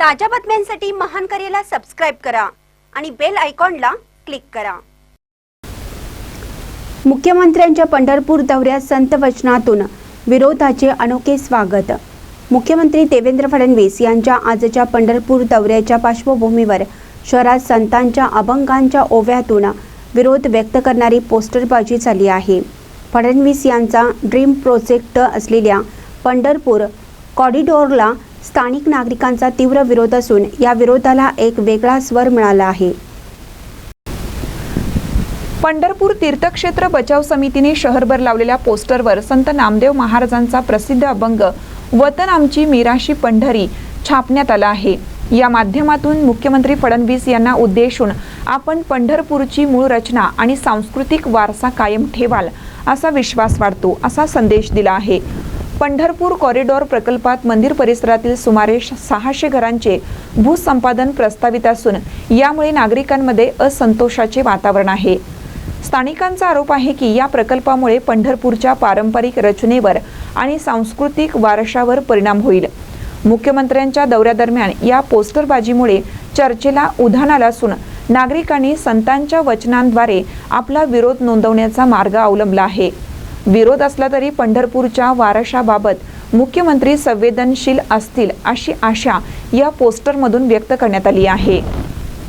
ताज्या बातम्यांसाठी महान करेला सबस्क्राईब करा आणि बेल आयकॉनला क्लिक करा. मुख्यमंत्र्यांच्या पंढरपूर दौऱ्यात संत वचनातून विरोधाचे अनोखे स्वागत. मुख्यमंत्री देवेंद्र फडणवीस यांच्या आजच्या पंढरपूर दौऱ्याच्या पार्श्वभूमीवर शहरात संतांच्या अभंगांच्या ओव्यातून विरोध व्यक्त करणारी पोस्टरबाजी झाली आहे. फडणवीस यांचा ड्रीम प्रोजेक्ट असलेल्या पंढरपूर कॉरिडॉरला स्थानिक नागरिकांचा तीव्र विरोध असून या विरोधाला एक वेगळा स्वर मिळाला आहे. पंढरपूर तीर्थक्षेत्र बचाव समितीने शहरभर लावलेल्या पोस्टरवर संत नामदेव महाराजांचा प्रसिद्ध अभंग वतन आमची मीराशी पंढरी छापण्यात आला आहे. या माध्यमातून मुख्यमंत्री फडणवीस यांना उद्देशून आपण पंढरपूरची मूळ रचना आणि सांस्कृतिक वारसा कायम ठेवाल असा विश्वास वाढतो असा संदेश दिला आहे. पंढरपूर कॉरिडॉर प्रकल्पात मंदिर परिसरातील सुमारे सहाशे घरांचे भूसंपादन प्रस्तावित असून यामुळे नागरिकांमध्ये असंतोषाचे वातावरण आहे. स्थानिकांचा आरोप आहे की या प्रकल्पामुळे पंढरपूरच्या पारंपरिक रचनेवर आणि सांस्कृतिक वारशावर परिणाम होईल. मुख्यमंत्र्यांच्या दौऱ्यादरम्यान या पोस्टरबाजीमुळे चर्चेला उधाण आलं असून नागरिकांनी संतांच्या वचनांद्वारे आपला विरोध नोंदवण्याचा मार्ग अवलंबला आहे. विरोध असला तरी पंढरपूरच्या वारशाबाबत मुख्यमंत्री संवेदनशील असतील अशी आशा या पोस्टरमधून व्यक्त करण्यात आली आहे.